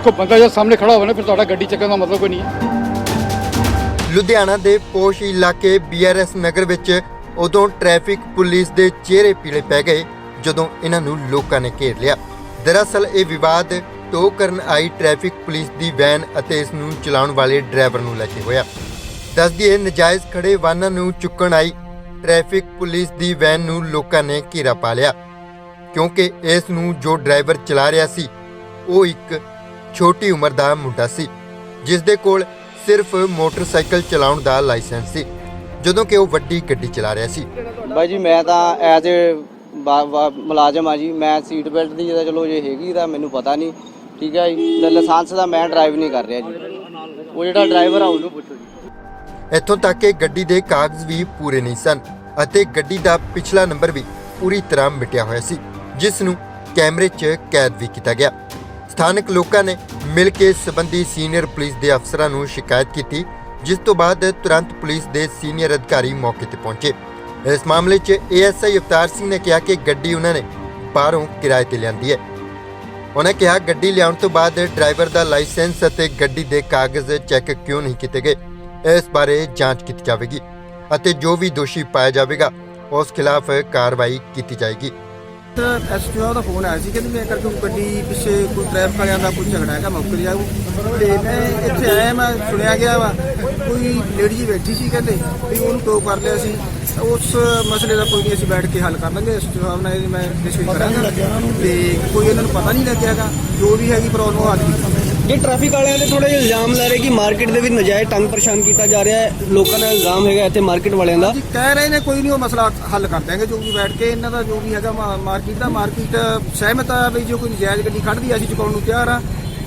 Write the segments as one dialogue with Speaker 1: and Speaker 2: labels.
Speaker 1: ਦੇਖੋ ਬੰਦਾ ਜਦ ਸਾਹਮਣੇ ਖੜਾ ਹੋਵੇ ਨਾ, ਫਿਰ ਤੁਹਾਡਾ ਗੱਡੀ ਚੱਕਣ ਦਾ ਮਤਲਬ ਕੋਈ ਨਹੀਂ ਹੈ।
Speaker 2: ਲੁਧਿਆਣਾ ਦੇ ਪੋਸ਼ ਇਲਾਕੇ ਬੀਆਰਐਸ ਨਗਰ ਵਿੱਚ ਉਦੋਂ ਟ੍ਰੈਫਿਕ ਪੁਲਿਸ ਦੇ ਚਿਹਰੇ ਪੀਲੇ ਪੈ ਗਏ, ਜਦੋਂ ਇਹਨਾਂ ਨੂੰ ਲੋਕਾਂ ਨੇ ਘੇਰ ਲਿਆ। ਦਰਅਸਲ ਇਹ ਵਿਵਾਦ ਟੋ ਕਰਨ ਆਈ ਟ੍ਰੈਫਿਕ ਪੁਲਿਸ ਦੀ ਵੈਨ ਅਤੇ ਇਸ ਨੂੰ ਚਲਾਉਣ ਵਾਲੇ ਡਰਾਈਵਰ ਨੂੰ ਲੈ ਕੇ ਹੋਇਆ। ਦੱਸਦੀ ਹੈ ਨਜਾਇਜ਼ ਖੜੇ ਵਾਹਨਾਂ ਨੂੰ ਚੁੱਕਣ ਆਈ ਟ੍ਰੈਫਿਕ ਪੁਲਿਸ ਦੀ ਵੈਨ ਨੂੰ ਲੋਕਾਂ ਨੇ ਘੇਰਾ ਪਾ ਲਿਆ। ਕਿਉਂਕਿ ਇਸ ਨੂੰ ਜੋ ਡਰਾਈਵਰ ਚਲਾ ਰਿਹਾ ਸੀ, ਉਹ ਇੱਕ ਛੋਟੀ ਉਮਰ ਦਾ ਮੁੰਡਾ ਸੀ ਜਿਸ ਦੇ ਕੋਲ ਸਿਰਫ ਮੋਟਰਸਾਈਕਲ ਚਲਾਉਣ ਦਾ ਲਾਇਸੈਂਸ ਸੀ ਜਦੋਂ ਕਿ ਉਹ ਵੱਡੀ ਗੱਡੀ ਚਲਾ ਰਿਹਾ ਸੀ।
Speaker 3: ਬਾਈ ਜੀ ਮੈਂ ਤਾਂ ਐਜ਼ ਏ ਮੁਲਾਜ਼ਮ ਆ ਜੀ ਮੈਂ ਸੀਟ ਬੈਲਟ ਦੀ ਜਿਹਦਾ ਚਲੋ ਜੇ ਹੈਗੀ ਤਾਂ ਮੈਨੂੰ ਪਤਾ ਨਹੀਂ ਠੀਕ ਹੈ ਜੀ ਲਾਇਸੈਂਸ ਦਾ ਮੈਂ ਡਰਾਈਵ ਨਹੀਂ ਕਰ ਰਿਹਾ ਜੀ। ਉਹ ਜਿਹੜਾ ਡਰਾਈਵਰ ਆ ਉਹਨੂੰ ਪੁੱਛੋ ਜੀ।
Speaker 2: ਇੱਥੋਂ ਤੱਕ ਕਿ ਗੱਡੀ ਦੇ ਕਾਗਜ਼ ਵੀ ਪੂਰੇ ਨਹੀਂ ਸਨ ਅਤੇ ਗੱਡੀ ਦਾ ਪਿਛਲਾ ਨੰਬਰ ਵੀ ਪੂਰੀ ਤਰ੍ਹਾਂ ਮਿਟਿਆ ਹੋਇਆ ਸੀ ਜਿਸ ਨੂੰ ਕੈਮਰੇ 'ਚ ਕੈਦ ਵੀ ਕੀਤਾ ਗਿਆ। ਸਥਾਨਕ ਲੋਕਾਂ ਨੇ ਮਿਲ ਕੇ ਸਬੰਧੀ ਸੀਨੀਅਰ ਪੁਲਿਸ ਦੇ ਅਫਸਰਾਂ ਨੂੰ ਸ਼ਿਕਾਇਤ ਕੀਤੀ, ਜਿਸ ਤੋਂ ਬਾਅਦ ਤੁਰੰਤ ਪੁਲਿਸ ਦੇ ਸੀਨੀਅਰ ਅਧਿਕਾਰੀ ਮੌਕੇ ਤੇ ਪਹੁੰਚੇ। ਇਸ ਮਾਮਲੇ 'ਚ ਏਐਸਆਈ ਅਵਤਾਰ ਸਿੰਘ ਨੇ ਕਿਹਾ ਕਿ ਗੱਡੀ ਉਹਨਾਂ ਨੇ ਬਾਹਰੋਂ ਕਿਰਾਏ ਤੇ ਲਿਆਂਦੀ ਹੈ। ਉਹਨਾਂ ਕਿਹਾ, ਗੱਡੀ ਲਿਆਉਣ ਤੋਂ ਬਾਅਦ ਡਰਾਈਵਰ ਦਾ ਲਾਇਸੈਂਸ ਅਤੇ ਗੱਡੀ ਦੇ ਕਾਗਜ਼ ਚੈੱਕ ਕਿਉਂ ਨਹੀਂ ਕੀਤੇ ਗਏ? ਇਸ ਬਾਰੇ ਜਾਂਚ ਕੀਤੀ ਜਾਵੇਗੀ ਅਤੇ ਜੋ ਵੀ ਦੋਸ਼ੀ ਪਾਇਆ ਜਾਵੇਗਾ, ਉਸ ਖਿਲਾਫ ਕਾਰਵਾਈ ਕੀਤੀ ਜਾਏਗੀ।
Speaker 4: ਐਸਟੀਓ ਦਾ ਫੋਨ ਆਇਆ ਸੀ, ਕਹਿੰਦੇ ਮੈਂ ਕਰਕੇ ਗੱਡੀ ਪਿੱਛੇ ਕੋਈ ਟ੍ਰੈਫਿਕ ਵਾਲਿਆਂ ਦਾ ਕੋਈ ਝਗੜਾ ਹੈਗਾ, ਮੌਕੇ ਤੇ ਜਾਊ ਤੇ ਮੈਂ ਇੱਥੇ ਆਇਆ, ਮੈਂ ਸੁਣਿਆ ਗਿਆ ਵਾ, ਕੋਈ ਲੇਡੀ ਜੀ ਬੈਠੀ ਸੀ ਕਹਿੰਦੇ, ਵੀ ਉਹਨੂੰ ਟੋ ਕਰ ਲਿਆ ਸੀ। ਉਸ ਮਸਲੇ ਦਾ ਕੋਈ ਨਹੀਂ, ਅਸੀਂ ਬੈਠ ਕੇ ਹੱਲ ਕਰ ਲਾਂਗੇ ਐਸਟੀਓ ਸਾਹਿਬ ਨਾਲ ਮੈਂ ਡਿਸਕਸ ਕਰਾਂਗਾ। ਤੇ ਕੋਈ ਇਹਨਾਂ ਨੂੰ ਪਤਾ ਨਹੀਂ ਲੱਗਿਆਗਾ ਜੋ ਵੀ ਹੈਗੀ ਪ੍ਰੋਬਲਮ ਉਹ ਹੱਲ ਕੀਤੀ।
Speaker 5: ਜੇ ਟ੍ਰੈਫਿਕ ਵਾਲਿਆਂ ਦੇ ਥੋੜਾ ਜਿਹਾ ਇਲਜ਼ਾਮ ਲਾ ਰਹੇ ਕਿ ਮਾਰਕੀਟ ਦੇ ਵਿੱਚ ਨਜਾਇਜ਼ ਤੰਗ ਪਰੇਸ਼ਾਨ ਕੀਤਾ ਜਾ ਰਿਹਾ ਹੈ। ਲੋਕਾਂ ਦਾ ਇਲਜ਼ਾਮ ਹੈਗਾ ਇੱਥੇ ਮਾਰਕੀਟ ਵਾਲਿਆਂ ਦਾ।
Speaker 4: ਜੀ ਕਹਿ ਰਹੇ ਨੇ ਕੋਈ ਨਹੀਂ ਉਹ ਮਸਲਾ ਹੱਲ ਕਰ ਦਾਂਗੇ ਜੋ ਵੀ ਬੈਠ ਕੇ ਇਹਨਾਂ ਦਾ ਜੋ ਵੀ ਹੈਗਾ ਮਾਰਕੀਟ ਦਾ ਮਾਰਕੀਟ ਸਹਿਮਤ ਆ ਵੀ ਜੋ ਕੋਈ ਨਜਾਇਜ਼ ਗੱਡੀ ਖੜਦੀ ਆ, ਅਸੀਂ ਚੁਕਾਉਣ ਨੂੰ ਤਿਆਰ ਆ।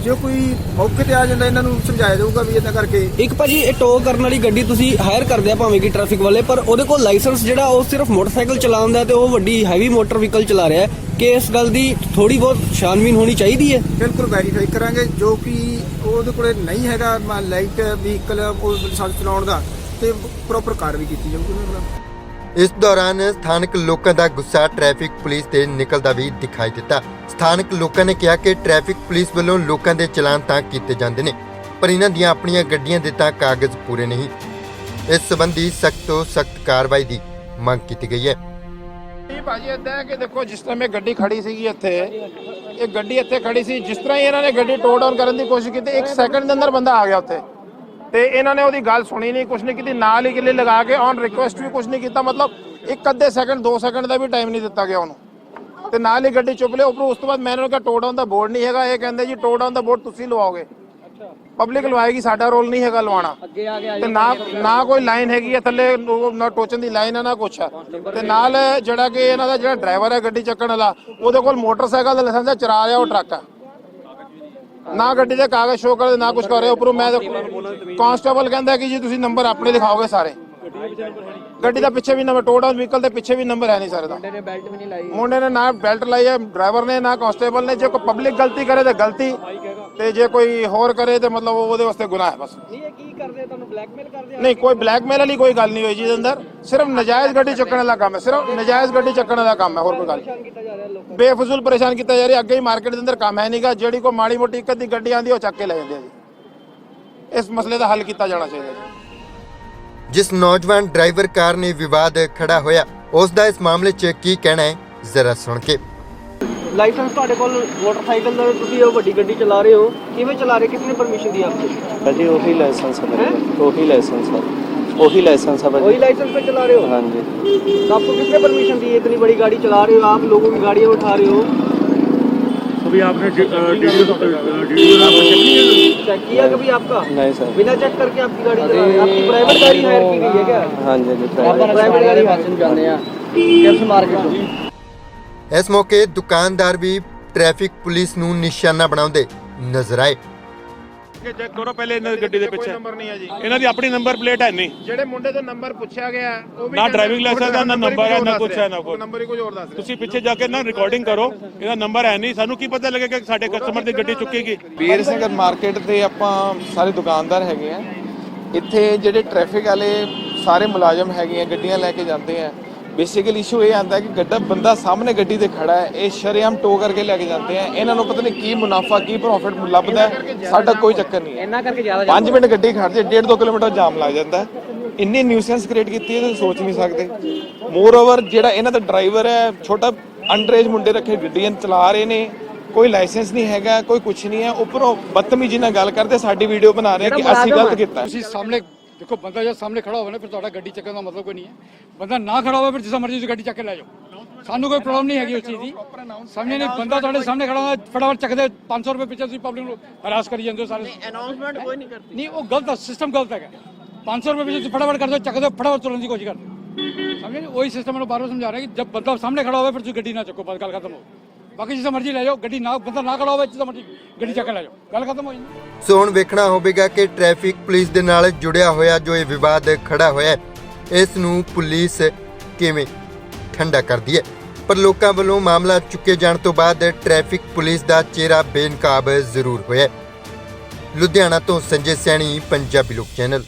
Speaker 4: ਜੋ ਕੋਈ ਮੌਕੇ ਤੇ ਆ ਜਾਂਦਾ ਇਹਨਾਂ ਨੂੰ ਸਮਝਾਇਆ ਜਾਊਗਾ ਵੀ ਇਦਾਂ ਕਰਕੇ।
Speaker 5: ਇੱਕ ਭਾਜੀ ਇਹ ਟੋ ਕਰਨ ਵਾਲੀ ਗੱਡੀ ਤੁਸੀਂ ਹਾਇਰ ਕਰਦੇ ਆ ਭਾਵੇਂ ਕਿ ਟ੍ਰੈਫਿਕ ਵਾਲੇ ਪਰ ਉਹਦੇ ਕੋਲ ਲਾਇਸੈਂਸ ਜਿਹੜਾ ਉਹ ਸਿਰਫ ਮੋਟਰਸਾਈਕਲ ਚਲਾਉਣ ਦਾ ਤੇ ਉਹ ਵੱਡੀ ਹੈਵੀ ਮੋਟਰ ਵਹੀਕਲ ਚਲਾ ਰਿਹਾ ਹੈ। ਕਿ ਇਸ ਗੱਲ ਦੀ ਥੋੜੀ ਬਹੁਤ ਛਾਨਬੀਨ ਹੋਣੀ ਚਾਹੀਦੀ ਹੈ?
Speaker 4: ਬਿਲਕੁਲ ਵੈਰੀਫਾਈ ਕਰਾਂਗੇ ਜੋ ਕਿ ਉਹਦੇ ਕੋਲੇ ਨਹੀਂ ਹੈਗਾ ਲਾਈਟ ਵਹੀਕਲ ਉਹ ਲਾਇਸੈਂਸ ਚਲਾਉਣ ਦਾ ਤੇ ਪ੍ਰੋਪਰ ਕਾਰਵਾਈ ਕੀਤੀ ਜਾਊਗੀ ਉਹਨਾਂ ਨਾਲ।
Speaker 2: ਇਸ ਦੌਰਾਨ ਸਥਾਨਕ ਲੋਕਾਂ ਦਾ ਗੁੱਸਾ ਟ੍ਰੈਫਿਕ ਪੁਲਿਸ ਤੇ ਨਿਕਲਦਾ ਵੀ ਦਿਖਾਈ ਦਿੱਤਾ। ਸਥਾਨਕ ਲੋਕਾਂ ਨੇ ਕਿਹਾ ਕਿ ਟ੍ਰੈਫਿਕ ਪੁਲਿਸ ਵੱਲੋਂ ਲੋਕਾਂ ਦੇ ਚਲਾਨ ਤਾਂ ਕੀਤੇ ਜਾਂਦੇ ਨੇ, ਪਰ ਇਹਨਾਂ ਦੀਆਂ ਆਪਣੀਆਂ ਗੱਡੀਆਂ ਦੇ ਤਾਂ ਕਾਗਜ਼ ਪੂਰੇ ਨਹੀਂ। ਇਸ ਸੰਬੰਧੀ ਸਖਤ ਤੋਂ ਸਖਤ ਕਾਰਵਾਈ ਦੀ ਮੰਗ ਕੀਤੀ ਗਈ ਹੈ।
Speaker 6: ਇਹ ਭਾਜੀ ਏਦਾਂ ਹੈ ਕਿ ਦੇਖੋ, ਜਿਸ ਤਰ੍ਹਾਂ ਇਹ ਗੱਡੀ ਖੜੀ ਸੀਗੀ ਇੱਥੇ, ਇਹ ਗੱਡੀ ਇੱਥੇ ਖੜੀ ਸੀ, ਜਿਸ ਤਰ੍ਹਾਂ ਹੀ ਇਹਨਾਂ ਨੇ ਗੱਡੀ ਟੋ ਡਾਊਨ ਕਰਨ ਦੀ ਕੋਸ਼ਿਸ਼ ਕੀਤੀ, ਇੱਕ ਸੈਕਿੰਡ ਦੇ ਅੰਦਰ ਬੰਦਾ ਆ ਗਿਆ ਉੱਥੇ। ਤੇ ਇਹਨਾਂ ਨੇ ਉਹਦੀ ਗੱਲ ਸੁਣੀ ਨਹੀਂ, ਕੁਛ ਨਹੀਂ ਕੀਤੀ, ਨਾਲ ਹੀ ਕਿੱਲੇ ਲਗਾ ਕੇ ਔਨ ਰਿਕੁਐਸਟ ਵੀ ਕੁਛ ਨਹੀਂ ਕੀਤਾ, ਮਤਲਬ ਇੱਕ ਅੱਧੇ ਸੈਕਿੰਡ ਦੋ ਸੈਕਿੰਡ ਦਾ ਵੀ ਟਾਈਮ ਨਹੀਂ ਦਿੱਤਾ ਗਿਆ ਉਹਨੂੰ। ਤੇ ਨਾਲ ਹੀ ਗੱਡੀ ਚੁੱਪ ਲਿਆ ਉੱਪਰੋਂ ਉਸ ਤੋਂ ਬਾਅਦ ਮੈਂ ਇਹਨਾਂ ਨੂੰ ਕਿਹਾ ਟੋ ਡਾਊਨ ਦਾ ਬੋਰਡ ਨਹੀਂ ਹੈਗਾ। ਇਹ ਕਹਿੰਦੇ ਜੀ ਟੋ ਡਾਊਨ ਦਾ ਬੋਰਡ ਤੁਸੀਂ ਲਵਾਓਗੇ। ਪਬਲਿਕ ਲਵਾਏਗੀ ਸਾਡਾ ਰੋਲ ਨਹੀਂ ਹੈਗਾ
Speaker 3: ਅੱਗੇ ਆ ਗਿਆ
Speaker 6: ਤੇ ਨਾ ਨਾ ਕੋਈ ਲਾਈਨ ਹੈਗੀ ਹੈ ਥੱਲੇ ਨਾ ਟੋਚਨ ਦੀ ਲਾਈਨ ਹੈ ਨਾ ਕੁਛ ਹੈ ਤੇ ਨਾਲ ਜਿਹੜਾ ਕਿ ਇਹਨਾਂ ਦਾ ਜਿਹੜਾ ਡਰਾਈਵਰ ਹੈ ਗੱਡੀ ਚੱਕਣ ਵਾਲਾ ਉਹਦੇ ਕੋਲ ਮੋਟਰਸਾਈਕਲ ਦਾ ਲਾਇਸੈਂਸ ਹੈ ਚਲਾ ਰਿਹਾ ਉਹ ਟਰੱਕ ਹੈ ਨਾ ਗੱਡੀ ਦੇ ਕਾਗਜ਼ ਸ਼ੋਅ ਕਰਦੇ ਨਾ ਕੁਝ ਕਰ। ਰਹੇ ਉੱਪਰੋਂ ਮੈਂ ਕਾਂਸਟੇਬਲ ਕਹਿੰਦਾ ਕਿ ਜੀ ਤੁਸੀਂ ਨੰਬਰ ਆਪਣੇ ਦਿਖਾਓਗੇ ਸਾਰੇ। ਗੱਡੀ ਦਾ ਪਿੱਛੇ ਵੀ ਨੰਬਰ ਟੋਟਲ ਵਹੀਕਲ ਦੇ ਪਿੱਛੇ ਵੀ ਨੰਬਰ ਹੈ ਨਹੀਂ ਸਾਰੇ ਦਾ
Speaker 3: ਨੇ ਬੈਲਟ ਵੀ ਨਹੀਂ ਲਾਈ।
Speaker 6: ਮੁੰਡੇ ਨੇ ਨਾ ਬੈਲਟ ਲਾਈ ਹੈ ਡਰਾਈਵਰ ਨੇ ਨਾ ਕਾਂਸਟੇਬਲ ਨੇ। ਜੇ ਕੋਈ ਪਬਲਿਕ ਗਲਤੀ ਕਰੇ ਤੇ ਗਲਤੀ ਤੇ ਜੇ ਕੋਈ ਹੋਰ ਕਰੇ ਤੇ ਮਤਲਬ ਉਹਦੇ ਵਾਸਤੇ ਗੁਨਾਹ ਹੈ ਬਸ।
Speaker 5: ਨਹੀਂ ਇਹ ਕੀ ਕਰਦੇ ਤੁਹਾਨੂੰ ਬਲੈਕਮੇਲ ਕਰਦੇ
Speaker 6: ਨਹੀਂ ਕੋਈ ਬਲੈਕਮੇਲ ਵਾਲੀ ਕੋਈ ਗੱਲ ਨਹੀਂ ਹੋਈ ਜੀ ਇਹਦੇ ਅੰਦਰ। ਸਿਰਫ ਨਜਾਇਜ਼ ਗੱਡੀ ਚੱਕਣ ਵਾਲਾ ਕੰਮ ਹੈ ਸਿਰਫ ਨਜਾਇਜ਼ ਗੱਡੀ ਚੱਕਣ ਵਾਲਾ ਕੰਮ ਹੈ ਹੋਰ ਕੋਈ ਗੱਲ ਨਹੀਂ।
Speaker 5: ਕੀਤਾ ਜਾ ਰਿਹਾ ਲੋਕਾਂ
Speaker 6: ਬੇਫਜ਼ੂਲ ਪਰੇਸ਼ਾਨ ਕੀਤਾ ਜਾ ਰਿਹਾ ਅੱਗੇ ਹੀ ਮਾਰਕੀਟ ਦੇ ਅੰਦਰ ਕੰਮ ਹੈ ਨਹੀਂਗਾ। ਜਿਹੜੀ ਕੋਈ ਮਾੜੀ ਮੋਟੀ ਇੱਕ ਅੱਧੀ ਗੱਡੀ ਆਂਦੀ ਉਹ ਚੱਕ ਕੇ ਲੈ ਜਾਂਦੇ ਆ ਜੀ। ਇਸ ਮਸਲੇ ਦਾ ਹੱਲ ਕੀਤਾ ਜਾਣਾ ਚਾਹੀਦਾ ਜੀ।
Speaker 2: ਜਿਸ ਨੌਜਵਾਨ ਡਰਾਈਵਰ ਕਾਰਨ ਇਹ ਵਿਵਾਦ ਖੜਾ ਹੋਇਆ ਉਸ ਦਾ ਇਸ ਮਾਮਲੇ 'ਚ ਕੀ ਕਹਿਣਾ ਹੈ ਜ਼ਰਾ ਸੁਣ ਕੇ।
Speaker 5: ਲਾਇਸੈਂਸ ਤੁਹਾਡੇ ਕੋਲ ਮੋਟਰਸਾਈਕਲ ਦਾ ਤੁਸੀਂ ਉਹ ਵੱਡੀ ਗੱਡੀ ਚਲਾ ਰਹੇ ਹੋ। ਕਿਵੇਂ ਚਲਾ ਰਹੇ ਕਿਸ ਨੇ ਪਰਮਿਸ਼ਨ ਦੀ ਆਪਕੋ
Speaker 7: ਭਾਜੀ ਉਹੀ ਲਾਇਸੈਂਸ ਹੈ ਮੇਰੇ ਕੋਲ ਉਹੀ ਲਾਇਸੈਂਸ ਹੈ। ਉਹੀ ਲਾਇਸੈਂਸ ਹੈ
Speaker 5: ਭਾਜੀ
Speaker 7: ਉਹੀ
Speaker 5: लाइसेंस पे चला रहे हो
Speaker 7: ਹਾਂਜੀ।
Speaker 5: तो आपको किसने परमिशन दी है इतनी बड़ी गाड़ी चला रहे हो आप लोगों की गाड़ियाँ उठा रहे हो
Speaker 8: अभी आपने वीडियो वीडियो
Speaker 5: चेक किया कभी आपका
Speaker 7: नहीं सर
Speaker 5: बिना चेक करके आपकी गाड़ी चला रहे हो आपकी प्राइवेट गाड़ी हायर की गई है क्या
Speaker 7: हाँ जी जी
Speaker 3: ਆਪਾਂ
Speaker 7: प्राइवेट
Speaker 3: ਪ੍ਰਾਈਵੇਟ ਗਾੜੀ ਵਾਸਤੇ ਜਾਂਦੇ ਆ ਕਿਸ ਮਾਰਕੀਟ ਤੋਂ
Speaker 2: ਇਸ ਮੌਕੇ ਦੁਕਾਨਦਾਰ ਵੀ ਟ੍ਰੈਫਿਕ ਪੁਲਿਸ ਨੂੰ ਨਿਸ਼ਾਨਾ ਬਣਾਉਂਦੇ ਨਜ਼ਰ ਆਏ
Speaker 8: ਚੈੱਕ ਕਰੋ ਪਹਿਲੇ ਇਹਨਾਂ ਦੀ ਗੱਡੀ ਦੇ
Speaker 6: ਕੋਈ
Speaker 8: ਪਿੱਛੇ।
Speaker 6: ਨੰਬਰ ਨਹੀਂ ਹੈ ਜੀ
Speaker 8: ਇਹਨਾਂ ਦੀ ਆਪਣੀ ਨੰਬਰ ਪਲੇਟ ਹੈ ਨਹੀਂ।
Speaker 6: ਜਿਹੜੇ ਮੁੰਡੇ ਤੋਂ ਨੰਬਰ ਪੁੱਛਿਆ ਗਿਆ ਉਹ ਵੀ
Speaker 8: ਨਾ driving license ਦਾ, ਨਾ
Speaker 6: ਨੰਬਰ ਹੀ
Speaker 8: ਨਾ ਕੁਛ ਹੈ, ਨਾ। ਕੁਛ।
Speaker 6: ਨੰਬਰ ਹੀ ਕੁਝ ਹੋਰ ਦੱਸ
Speaker 8: ਤੁਸੀਂ ਪਿੱਛੇ ਜਾ ਕੇ ਨਾ ਰਿਕਾਰਡਿੰਗ ਕਰੋ ਇਹਦਾ ਨੰਬਰ ਹੈ ਨਹੀਂ ਸਾਨੂੰ ਕੀ ਪਤਾ ਲੱਗੇਗਾ ਕਿ ਸਾਡੇ ਕਸਟਮਰ ਦੀ ਗੱਡੀ ਚੁੱਕੇਗੀ।
Speaker 9: ਵੀਰ ਸਿੰਘ ਮਾਰਕੀਟ ਤੇ ਆਪਾਂ ਸਾਰੇ ਦੁਕਾਨਦਾਰ ਹੈਗੇ ਆ। ਇੱਥੇ ਜਿਹੜੇ ਟ੍ਰੈਫਿਕ ਵਾਲੇ ਸਾਰੇ ਮੁਲਾਜ਼ਮ ਹੈਗੇ ਆ ਗੱਡੀਆਂ ਲੈ ਕੇ ਜਾਂਦੇ ਆ। ਬੇਸਿਕਲੀ ਇਸ਼ੂ ਇਹ ਆਂਦਾ ਕਿ ਗੱਡਾ ਬੰਦਾ ਸਾਹਮਣੇ ਗੱਡੀ ਤੇ ਖੜਾ ਹੈ ਇਹ ਸ਼ਰੇਆਮ ਟੋ ਕਰਕੇ ਲੈ ਕੇ ਜਾਂਦੇ ਆ ਇਹਨਾਂ ਨੂੰ ਪਤਾ ਨਹੀਂ ਕੀ ਮੁਨਾਫਾ ਕੀ ਪ੍ਰੋਫਿਟ ਲੱਭਦਾ ਸਾਡਾ ਕੋਈ ਚੱਕਰ ਨਹੀਂ ਹੈ।
Speaker 3: ਇੰਨਾ ਕਰਕੇ ਜ਼ਿਆਦਾ
Speaker 9: 5 ਮਿੰਟ ਗੱਡੀ ਖੜ ਜੇ 1.5 2 ਕਿਲੋਮੀਟਰ ਜਾਮ ਲੱਗ ਜਾਂਦਾ। ਇੰਨੀ ਨਿਊਸੈਂਸ ਕ੍ਰੀਏਟ ਕੀਤੀ ਹੈ ਤੁਸੀਂ ਸੋਚ ਨਹੀਂ ਸਕਦੇ। ਮੋਰ ਓਵਰ ਜਿਹੜਾ ਇਹਨਾਂ ਦਾ ਡਰਾਈਵਰ ਹੈ ਛੋਟਾ ਅੰਡਰੇਜ ਮੁੰਡੇ ਰੱਖੇ ਗੱਡੀਆਂ ਚਲਾ ਰਹੇ ਨੇ ਕੋਈ ਲਾਇਸੈਂਸ ਨਹੀਂ ਹੈਗਾ ਕੋਈ ਕੁਝ ਨਹੀਂ ਹੈ। ਉੱਪਰੋਂ ਬਦਤਮੀਜ਼ੀ ਨਾਲ ਗੱਲ ਕਰਦੇ ਸਾਡੀ ਵੀਡੀਓ ਬਣਾ ਰਹੇ ਕਿ ਅਸੀਂ ਗਲਤ ਕੀਤਾ।
Speaker 1: ਤੁਸੀਂ ਸਾਹਮਣੇ ਦੇਖੋ ਬੰਦਾ ਜਦ ਸਾਹਮਣੇ ਖੜਾ ਹੋਵੇ ਨਾ ਫਿਰ ਤੁਹਾਡਾ ਗੱਡੀ ਚੱਕਣ ਦਾ ਮਤਲਬ ਕੋਈ ਨਹੀਂ ਹੈ। ਬੰਦਾ ਨਾ ਖੜਾ ਹੋਵੇ ਫਿਰ ਜਿਸ ਮਰਜ਼ੀ ਤੁਸੀਂ ਗੱਡੀ ਚੱਕ ਕੇ ਲੈ ਜਾਓ। ਸਾਨੂੰ ਕੋਈ ਪ੍ਰੋਬਲਮ ਨਹੀਂ ਹੈਗੀ ਉਸ ਚੀਜ਼ ਦੀ। ਸਮਝੇ ਨਹੀਂ ਬੰਦਾ ਤੁਹਾਡੇ ਸਾਹਮਣੇ ਖੜਾ ਹੋਵੇ ਫਟਾਫਟ ਚੱਕਦੇ 500 ਰੁਪਏ ਪਿੱਛੇ ਤੁਸੀਂ ਪਬਲਿਕ ਨੂੰ ਹਰਾਸ ਕਰੀ ਜਾਂਦੇ ਹੋ ਸਾਰੇ। ਅਨਾਉਂਸਮੈਂਟ ਕੋਈ ਨਹੀਂ ਕਰਦੀ। ਨਹੀਂ ਉਹ ਗਲਤ ਹੈ ਸਿਸਟਮ ਗਲਤ ਹੈਗਾ। 500 ਰੁਪਏ ਪਿੱਛੇ ਤੁਸੀਂ ਫਟਾਫਟ ਕਰਦੇ ਹੋ ਚੱਕਦੇ ਹੋ ਫਟਾਫਟ ਤੁਰਨ ਦੀ ਕੋਸ਼ਿਸ਼ ਕਰਦੇ ਸਮਝੇ ਨਹੀਂ ਉਹੀ ਸਿਸਟਮ ਨੂੰ ਬਾਰ-ਬਾਰ ਸਮਝਾ ਰਿਹਾ ਕਿ ਜਦ ਬੰਦਾ ਸਾਹਮਣੇ ਖੜਾ ਹੋਵੇ ਫਿਰ ਤੁਸੀਂ ਗੱਡੀ ਨਾ ਚੱਕੋ ਬਸ ਗੱਲ ਖਤਮ ਹੋ ਬਾਕੀ ਜਿਸ ਮਰਜ਼ੀ ਲੈ ਜਾਓ, ਗੱਡੀ ਨਾ ਬੰਦਾ ਨਾ ਖੜਾ ਹੋਵੇ ਜਿਸ ਮਰਜ਼ੀ ਗੱਡੀ ਚੱਕ ਲੈ ਜਾਓ। ਗੱਲ ਖਤਮ ਹੋ ਜਾਂਦੀ
Speaker 2: ਸੋ ਹੁਣ ਵੇਖਣਾ ਹੋਵੇਗਾ ਕਿ ਟ੍ਰੈਫਿਕ ਪੁਲਿਸ ਦੇ ਨਾਲ ਜੁੜਿਆ ਹੋਇਆ ਜੋ ਇਹ ਵਿਵਾਦ ਖੜਾ ਹੋਇਆ ਇਸ ਨੂੰ ਪੁਲਿਸ ਕਿਵੇਂ ਠੰਡਾ ਕਰਦੀ ਹੈ? ਪਰ ਲੋਕਾਂ ਵੱਲੋਂ ਮਾਮਲਾ ਚੁੱਕੇ ਜਾਣ ਤੋਂ ਬਾਅਦ ਟ੍ਰੈਫਿਕ ਪੁਲਿਸ ਦਾ ਚਿਹਰਾ ਬੇਨਕਾਬ ਜ਼ਰੂਰ ਹੋਇਆ ਲੁਧਿਆਣਾ ਤੋਂ ਸੰਜੇ ਸੈਣੀ, ਪੰਜਾਬੀ ਲੋਕ ਚੈਨਲ।